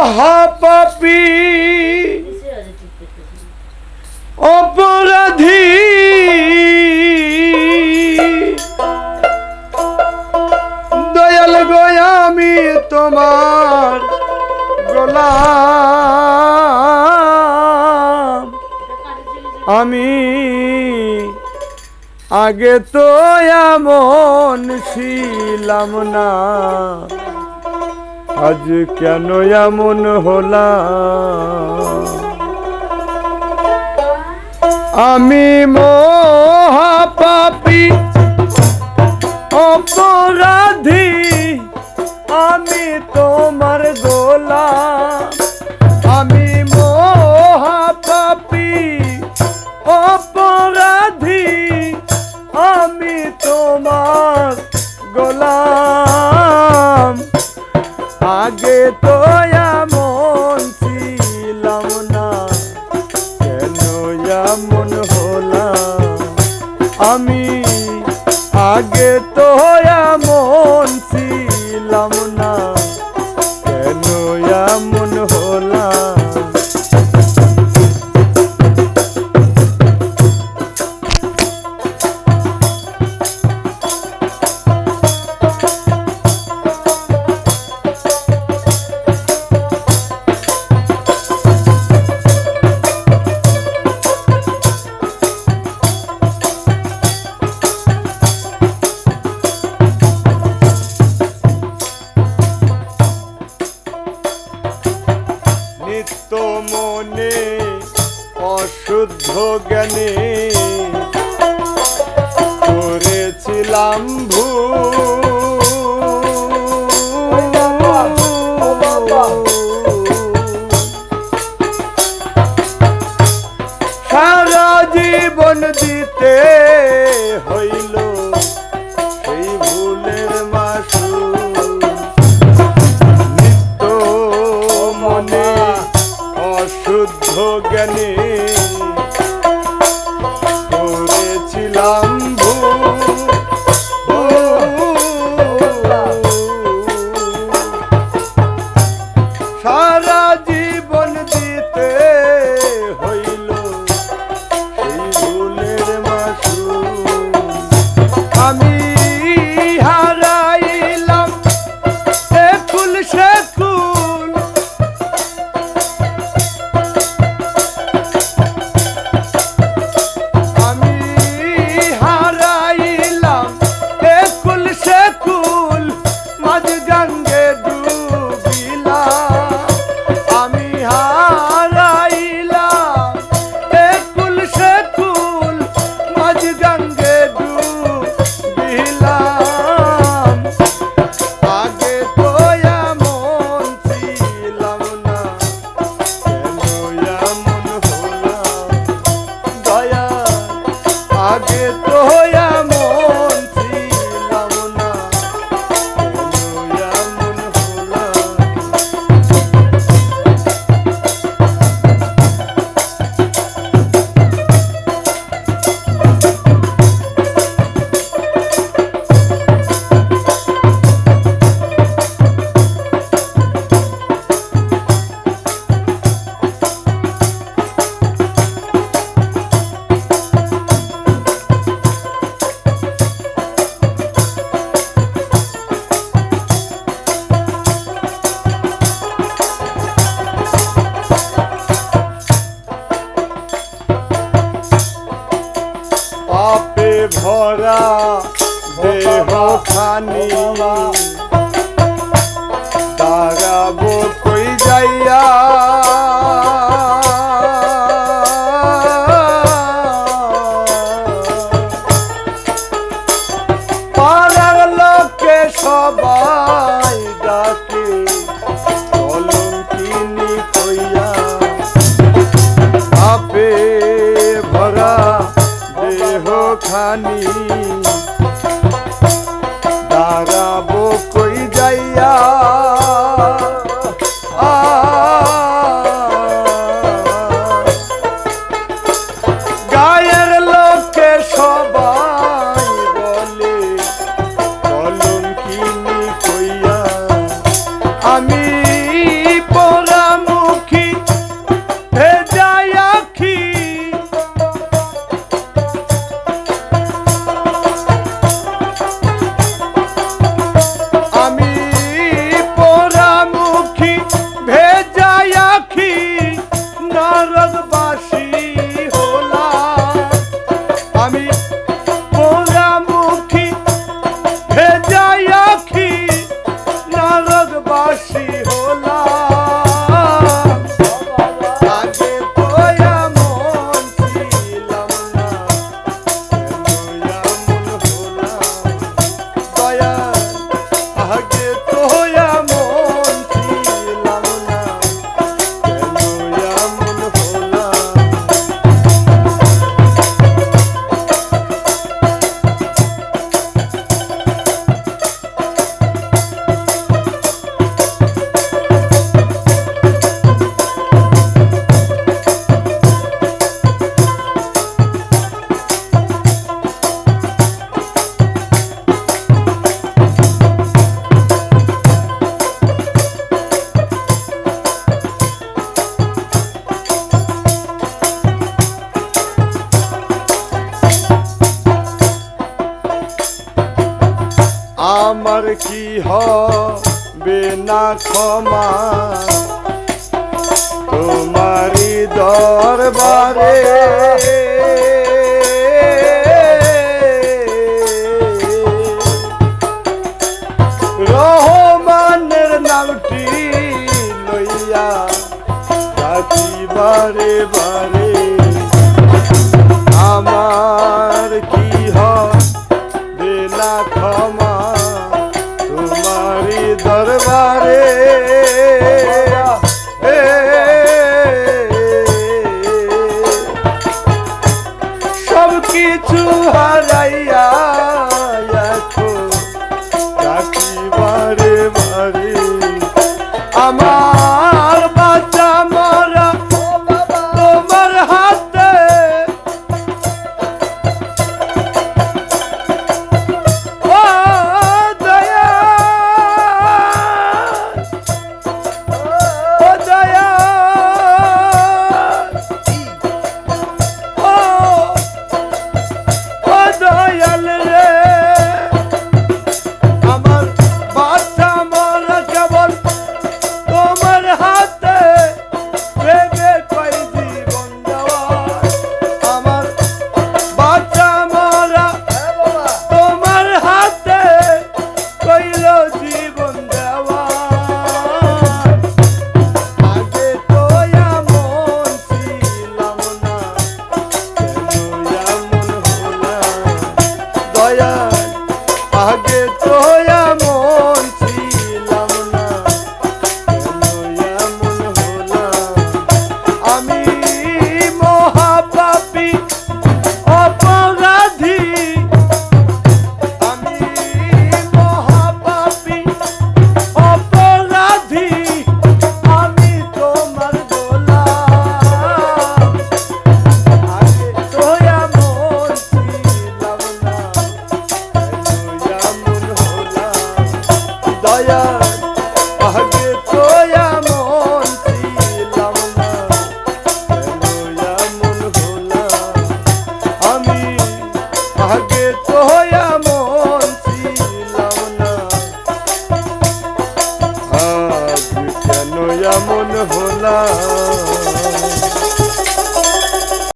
মহাপাপী অপরাধী। দয়াল গয়া আমি তোমার গোলা আমি আগে তো এমন ছিলাম না। আজ কেন এমন হলা? আমি মহাপাপি অপরাধী আমি তোমার গোলা আমি কেমন হলাম আমি আগে তো এমন ছিলাম লাগে জানি আমি না ক্ষমা। তোমারি দরবারে। রহমানের আমার কি হবে না to